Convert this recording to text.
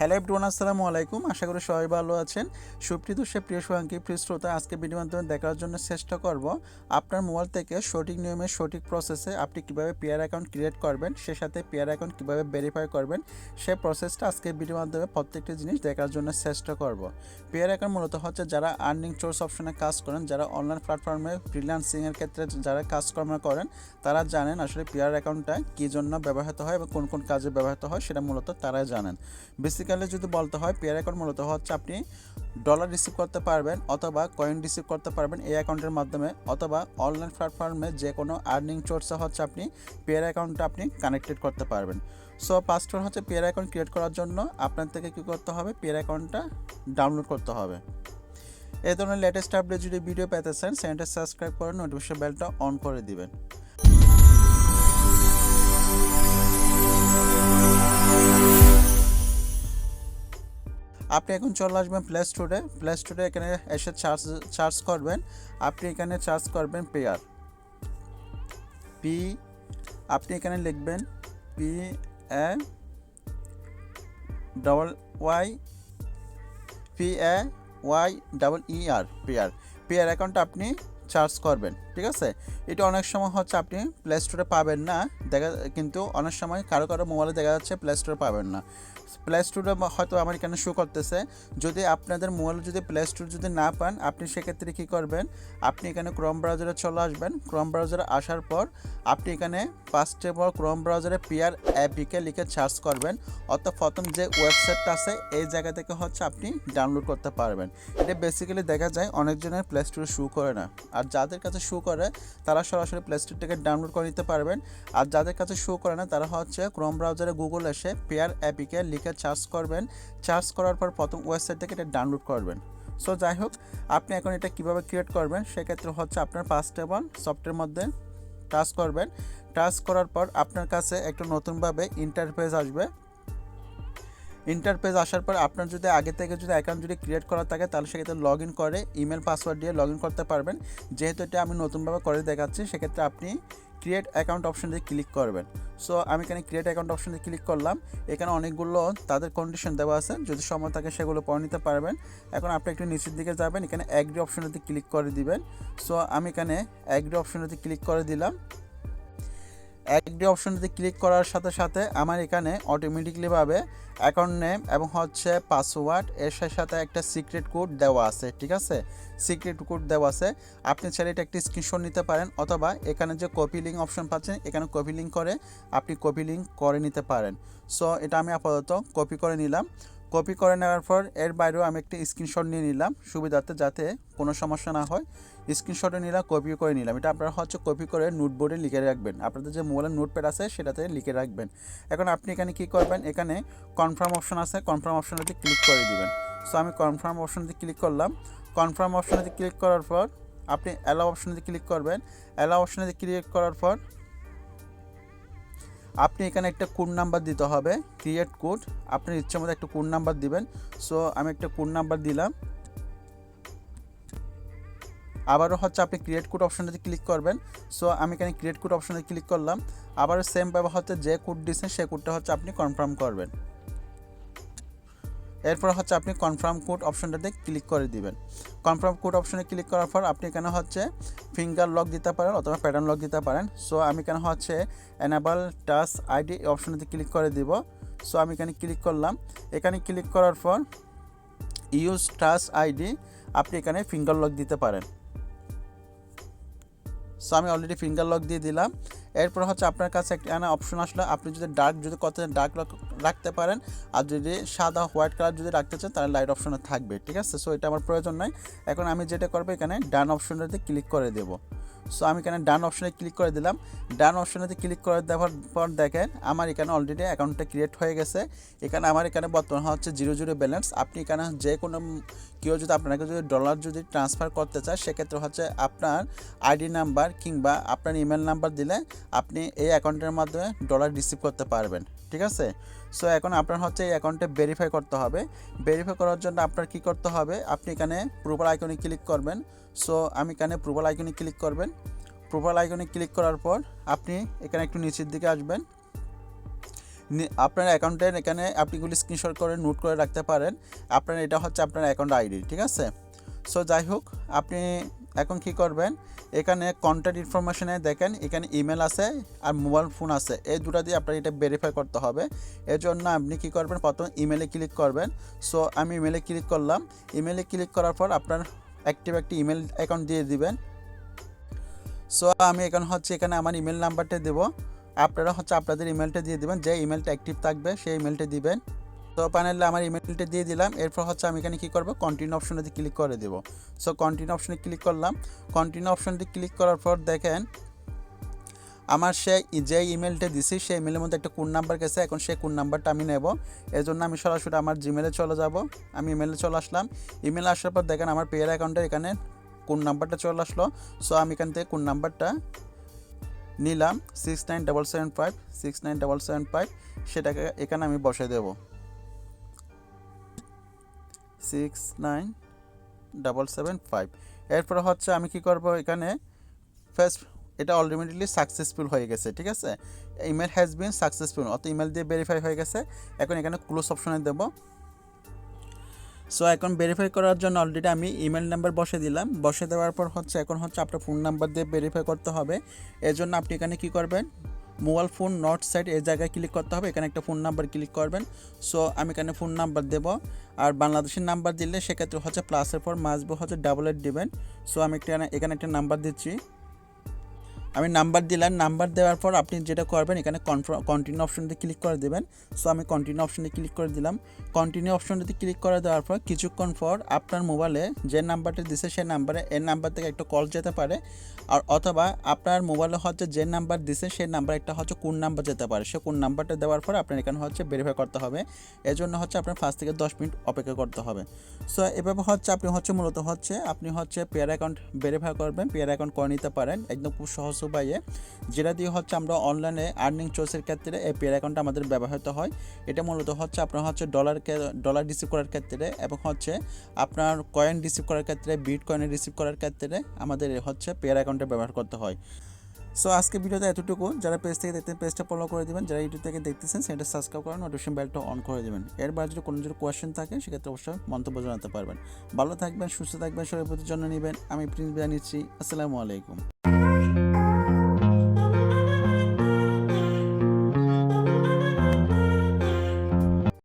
Hello everyone আসসালামু আলাইকুম। আশা করি সবাই ভালো আছেন। সুপ্রিয় সে প্রিয় সঙ্গী প্রিয় শ্রোতা, আজকে ভিডিও মাধ্যমে দেখার জন্য চেষ্টা করব আপনার মোবাইল থেকে সঠিক নিয়মে, সঠিক প্রসেসে আপনি কীভাবে পেয়ার অ্যাকাউন্ট ক্রিয়েট করবেন, সে সাথে পেয়ার অ্যাকাউন্ট কীভাবে ভেরিফাই করবেন সেই প্রসেসটা আজকে ভিডিও মাধ্যমে প্রত্যেকটি জিনিস দেখার জন্য চেষ্টা করব। পেয়ার অ্যাকাউন্ট মূলত হচ্ছে যারা আর্নিং সোর্স অপশনে কাজ করেন, যারা অনলাইন প্ল্যাটফর্মে ফ্রিল্যান্সিংয়ের ক্ষেত্রে যারা কাজকর্ম করেন, তারা জানেন আসলে পেয়ার অ্যাকাউন্টটা কী জন্য ব্যবহৃত হয় এবং কোন কোন কাজে ব্যবহৃত হয়, সেটা মূলত তারাই জানেন। বেসিক্যালি যদি বলতে হয় পেয়ার অ্যাকাউন্ট মূলত হচ্ছে আপনি ডলার রিসিভ করতে পারবেন অথবা কয়েন রিসিভ করতে পারবেন এই অ্যাকাউন্টের মাধ্যমে অথবা অনলাইন প্ল্যাটফর্মে যে কোনো আর্নিং সোর্সে হচ্ছে আপনি পেয়ার অ্যাকাউন্টটা আপনি কানেক্টেড করতে পারবেন। সো পাসওয়ার্ড হচ্ছে পেয়ার অ্যাকাউন্ট ক্রিয়েট করার জন্য আপনার থেকে কী করতে হবে? পেয়ার অ্যাকাউন্টটা ডাউনলোড করতে হবে। এই ধরনের লেটেস্ট আপডেট যদি ভিডিও পেতে চান, চ্যানেলটা সাবস্ক্রাইব করে নোটিফিকেশন বেলটা অন করে দিবেন। আপনি এখন চলে আসবেন প্লে স্টোরে প্লে স্টোরে এখানে এসে চার্জ চার্জ করবেন। আপনি এখানে চার্জ করবেন পেয়ার পি আপনি এখানে লিখবেন P A double Y P A Y double E R pair পেয়ার অ্যাকাউন্টটা আপনি চার্জ করবেন, ঠিক আছে? এটা অনেক সময় হচ্ছে আপনি প্লে স্টোরে পাবেন না দেখা, কিন্তু অনেক সময় কারও কারও মোবাইলে দেখা যাচ্ছে প্লে স্টোরে পাবেন না। প্লে স্টোরে হয়তো আমার এখানে শো করতেছে। যদি আপনাদের মোবাইলে যদি প্লে স্টোর যদি না পান, আপনি সেক্ষেত্রে কী করবেন? আপনি এখানে ক্রম ব্রাউজারে চলে আসবেন। ক্রোম ব্রাউজারে আসার পর আপনি এখানে ফার্স্টে পর ক্রম ব্রাউজারে পিয়ার অ্যাপিকে লিখে সার্চ করবেন। অর্থাৎ প্রথম যে ওয়েবসাইটটা আছে, এই জায়গা থেকে হচ্ছে আপনি ডাউনলোড করতে পারবেন। এটা বেসিক্যালি দেখা যায় অনেকজনের প্লে স্টোরে শু করে না। আর যাদের কাছে শু করে, তারা সরাসরি প্লে স্টোর থেকে ডাউনলোড করে নিতে পারবেন। আর যাদের কাছে শো করে না, তারা হচ্ছে ক্রোম ব্রাউজারে গুগল এসে পেয়ার অ্যাপিকে লিখে চার্জ করবেন। চার্জ করার পর প্রথম ওয়েবসাইট থেকে এটা ডাউনলোড করবেন। সো যাই হোক, আপনি এখন এটা কীভাবে ক্রিয়েট করবেন, সেক্ষেত্রে হচ্ছে আপনার ফার্স্ট এবং সফটওয়্যার মধ্যে টাচ করবেন। টাচ করার পর আপনার কাছে একটা নতুনভাবে ইন্টারফেস আসবে। ইন্টারপেজ আসার পর আপনার যদি আগে থেকে যদি অ্যাকাউন্ট যদি ক্রিয়েট করা থাকে, তাহলে সেক্ষেত্রে লগ ইন করে ইমেল পাসওয়ার্ড দিয়ে লগ ইন করতে পারবেন। যেহেতু এটা আমি নতুনভাবে করে দেখাচ্ছি, সেক্ষেত্রে আপনি ক্রিয়েট অ্যাকাউন্ট অপশন দিয়ে ক্লিক করবেন। সো আমি এখানে ক্রিয়েট অ্যাকাউন্ট অপশন ক্লিক করলাম। এখানে অনেকগুলো তাদের কন্ডিশন দেওয়া আছে। যদি সময় থাকে সেগুলো পড়ে নিতে পারবেন। এখন আপনি একটু নিচের দিকে যাবেন। এখানে অ্যাগ্রি অপশনতে ক্লিক করে দিবেন। সো আমি এখানে অ্যাগ্রি অপশনতে ক্লিক করে দিলাম। অ্যাগ্রি অপশনটিতে ক্লিক করার সাথে সাথে আমার এখানে অটোমেটিকলিভাবে অ্যাকাউন্ট নেম এবং হচ্ছে পাসওয়ার্ড এর সাথে একটা সিক্রেট কোড দেওয়া আছে, ঠিক আছে? সিক্রেট কোড দেওয়া আছে। আপনি চাইলে এটা একটি স্ক্রিনশট নিতে পারেন অথবা এখানে যে কপি লিঙ্ক অপশন পাচ্ছেন, এখানে কপি লিঙ্ক করে আপনি কপি লিঙ্ক করে নিতে পারেন। সো এটা আমি আপাতত কপি করে নিলাম। কপি করে নেওয়ার পর এর বাইরেও আমি একটি স্ক্রিনশট নিয়ে নিলাম। সুবিধার্থে যাতে কোনো সমস্যা না হয়। স্ক্রিনশটে নিলাম কপি করে নিলাম। এটা আপনারা হচ্ছে কপি করে নোটবোর্ডে লিখে রাখবেন। আপনাদের যে মোবাইলের নোটপ্যাড আছে, সেটাতে লিখে রাখবেন। এখন আপনি এখানে কি করবেন? এখানে কনফার্ম অপশন আছে কনফার্ম অপশনটি ক্লিক করে দিবেন। সো আমি কনফার্ম অপশনটি ক্লিক করলাম। কনফার্ম অপশনটি ক্লিক করার পর আপনি অ্যালাউ অপশনটি ক্লিক করবেন। অ্যালাউ অপশনটি ক্লিক করার পর আপনি এখানে একটা কোড নাম্বার দিতে হবে। ক্রিয়েট কোড আপনার ইচ্ছে মতো একটা কোড নাম্বার দিবেন। সো আমি একটা কোড নাম্বার দিলাম। আবারও হচ্ছে আপনি ক্রিয়েট কোড অপশনটাতে ক্লিক করবেন। সো আমি এখানে ক্রিয়েট কোড অপশনে ক্লিক করলাম। আবারও সেমভাবে হচ্ছে যে কোড দিয়েছেন সেই কোডটা হচ্ছে আপনি কনফার্ম করবেন। এরপর হচ্ছে আপনি কনফার্ম কোড অপশনটাতে ক্লিক করে দিবেন। কনফার্ম কোড অপশনে ক্লিক করার পর আপনি এখানে হচ্ছে ফিঙ্গার লক দিতে পারেন অথবা প্যাটার্ন লক দিতে পারেন। সো আমি এখানে হচ্ছে এনাবল টাচ আইডি অপশনটাতে ক্লিক করে দিব। সো আমি এখানে ক্লিক করলাম। এখানে ক্লিক করার পর ইউজ টাচ আইডি আপনি এখানে ফিঙ্গার লক দিতে পারেন। সো আমি অলরেডি ফিঙ্গার লক দিয়ে দিলাম। এরপর হচ্ছে আপনার কাছে একটা অপশন আসলো। আপনি যদি ডার্ক যদি কত ডার্ক লক রাখতে পারেন আর যদি সাদা হোয়াইট কালার যদি রাখতে চান, তাহলে লাইট অপশনে থাকবে, ঠিক আছে? সো এটা আমার প্রয়োজন নাই। এখন আমি যেটা করব এখানে ডান অপশনটাতে ক্লিক করে দেবো। সো আমি এখানে ডান অপশনে ক্লিক করে দিলাম। ডান অপশনেতে ক্লিক করে দেওয়ার পর দেখেন, আমার এখানে অলরেডি অ্যাকাউন্টটা ক্রিয়েট হয়ে গেছে। এখানে আমার এখানে বর্তমান হচ্ছে জিরো জিরো ব্যালেন্স আপনি এখানে যে কোনো কেউ যদি আপনাকে যদি ডলার যদি ট্রান্সফার করতে চায়, সেক্ষেত্রে হচ্ছে আপনার আইডি নাম্বার কিংবা আপনার ইমেল নাম্বার দিলে আপনি এই অ্যাকাউন্টের মাধ্যমে ডলার রিসিভ করতে পারবেন। ঠিক আছে? সো এখন আপনার হচ্ছে এই অ্যাকাউন্টে ভেরিফাই করতে হবে। ভেরিফাই করার জন্য আপনার কি করতে হবে? আপনি এখানে প্রুভাল আইকনে ক্লিক করবেন। সো আমি এখানে প্রুভাল আইকনে ক্লিক করবেন। প্রোফাইল আইকনে ক্লিক করার পর আপনি এখানে একটু নিচের দিকে আসবেন। আপনার অ্যাকাউন্টের এখানে আপনিগুলি স্ক্রিনশট করে নোট করে রাখতে পারেন। আপনার এটা হচ্ছে আপনার অ্যাকাউন্ট আইডি ঠিক আছে? সো যাই হোক, আপনি এখন কি করবেন? এখানে কন্ট্যাক্ট ইনফরমেশনে দেখেন, এখানে ইমেল আছে আর মোবাইল ফোন আছে। এই দুটো দিয়ে আপনার এটা ভেরিফাই করতে হবে। এর জন্য আপনি কি করবেন? প্রথমে ইমেলে ক্লিক করবেন। সো আমি ইমেলে ক্লিক করলাম। ইমেলে ক্লিক করার পর আপনার অ্যাক্টিভ একটি ইমেল অ্যাকাউন্ট দিয়ে দিবেন। সো আমি এখন হচ্ছে এখানে আমার ইমেল নাম্বারটা দেবো। আপনারা হচ্ছে আপনাদের ইমেলটা দিয়ে দিবেন। যে ইমেলটা অ্যাক্টিভ থাকবে, সেই ইমেলটা দিবেন। তো প্যানেলে আমার ইমেলটা দিয়ে দিলাম। এরপর হচ্ছে আমি এখানে কী করব? কন্টিনিউ অপশনে ক্লিক করে দেবো। সো কন্টিনিউ অপশনে ক্লিক করলাম। কন্টিনিউ অপশনটি ক্লিক করার পর দেখেন, আমার সে যে ইমেলটা দিছি, সেই ইমেলের মধ্যে একটা কোন নাম্বার গেছে, এখন সেই কোন নাম্বারটা আমি নেব। এই জন্য আমি সরাসরি আমার জিমেলে চলে যাব। আমি ইমেলে চলে আসলাম। ইমেল আসার পর দেখেন, আমার পেয়ার অ্যাকাউন্টের এখানে কোন নাম্বারটা চলে আসলো। সো আমি এখান থেকে কোন নাম্বারটা নিলাম six nine double seven five six nine double seven five সেটাকে এখানে আমি বসে দেব। Six nine double seven five এরপর হচ্ছে আমি কি করব এখানে? ফার্স্ট এটা অলরেডিলি সাকসেসফুল হয়ে গেছে, ঠিক আছে? ইমেল হ্যাজ বিন সাকসেসফুল অত ইমেল দিয়ে ভেরিফাই হয়ে গেছে। এখন এখানে ক্লোজ অপশনে দেবো। সো এখন ভেরিফাই করার জন্য অলরেডি আমি ইমেল নাম্বার বসে দিলাম। বসে দেওয়ার পর হচ্ছে এখন হচ্ছে আপনার ফোন নাম্বার দিয়ে ভেরিফাই করতে হবে। এর জন্য আপনি এখানে কি করবেন? মোবাইল ফোন নট সাইড এই জায়গায় ক্লিক করতে হবে, এখানে একটা ফোন নাম্বার ক্লিক করবেন। সো, আমি এখানে ফোন নাম্বার দেব, আর বাংলাদেশের নাম্বার দিলে সেক্ষেত্রে হচ্ছে প্লাসের পর মাসবে হচ্ছে ডাবল এইট দেবেন। সো, আমি একটা এখানে একটা নাম্বার দিচ্ছি। আমি নাম্বার দিলাম, নাম্বার দেওয়ার পর আপনি যেটা করবেন, এখানে কন্টিনিউ অপশনটি ক্লিক করে দেবেন। সো আমি কন্টিনিউ অপশনে ক্লিক করে দিলাম। কন্টিনিউ অপশনটিতে ক্লিক করে দেওয়ার পর কিছুক্ষণ পর আপনার মোবাইলে যে নাম্বারটি দিছে সেই নাম্বারে এর নাম্বার থেকে একটা কল যেতে পারে। আর অথবা আপনার মোবাইলে হচ্ছে যে নাম্বার দিছে সেই নাম্বার একটা হচ্ছে কোন নাম্বার যেতে পারে। সে কোন নাম্বারটা দেওয়ার পর আপনার এখানে হচ্ছে ভেরিফাই করতে হবে। এর জন্য হচ্ছে আপনার পাঁচ থেকে দশ মিনিট অপেক্ষা করতে হবে। সো এভাবে হচ্ছে আপনি হচ্ছে মূলত হচ্ছে, আপনি হচ্ছে পেয়ার অ্যাকাউন্ট ভেরিফাই করবেন পেয়ার অ্যাকাউন্ট করে নিতে পারেন। একদম খুব সহজ উপায়ে যেটা দিয়ে হচ্ছে আমরা অনলাইনে আর্নিং চোর্সের ক্ষেত্রে এই পেয়ার অ্যাকাউন্টটা আমাদের ব্যবহৃত হয়। এটা মূলত হচ্ছে আপনার হচ্ছে ডলার ডলার রিসিভ করার ক্ষেত্রে এবং হচ্ছে আপনার কয়েন রিসিভ করার ক্ষেত্রে বিট কয়েন রিসিভ করার ক্ষেত্রে আমাদের হচ্ছে পেয়ার অ্যাকাউন্টে ব্যবহার করতে হয়। সো আজকে ভিডিওতে এতটুকু। যারা পেজ থেকে দেখতেন পেজটা ফলো করে দেবেন, যারা ইউটিউব থেকে দেখতেছেন, সেটা সাবস্ক্রাইব করেন নোটিফিকেশন বেলটা অন করে দেবেন। এর বাইরে যদি কোনো যদি কোয়েশ্চেন থাকে, সেক্ষেত্রে অবশ্যই মন্তব্য জানাতে পারবেন। ভালো থাকবেন, সুস্থ থাকবেন শরীর প্রতি জন্য নেবেন। আমি প্রিন্স বিয়া নিচ্ছি। আসসালামু আলাইকুম।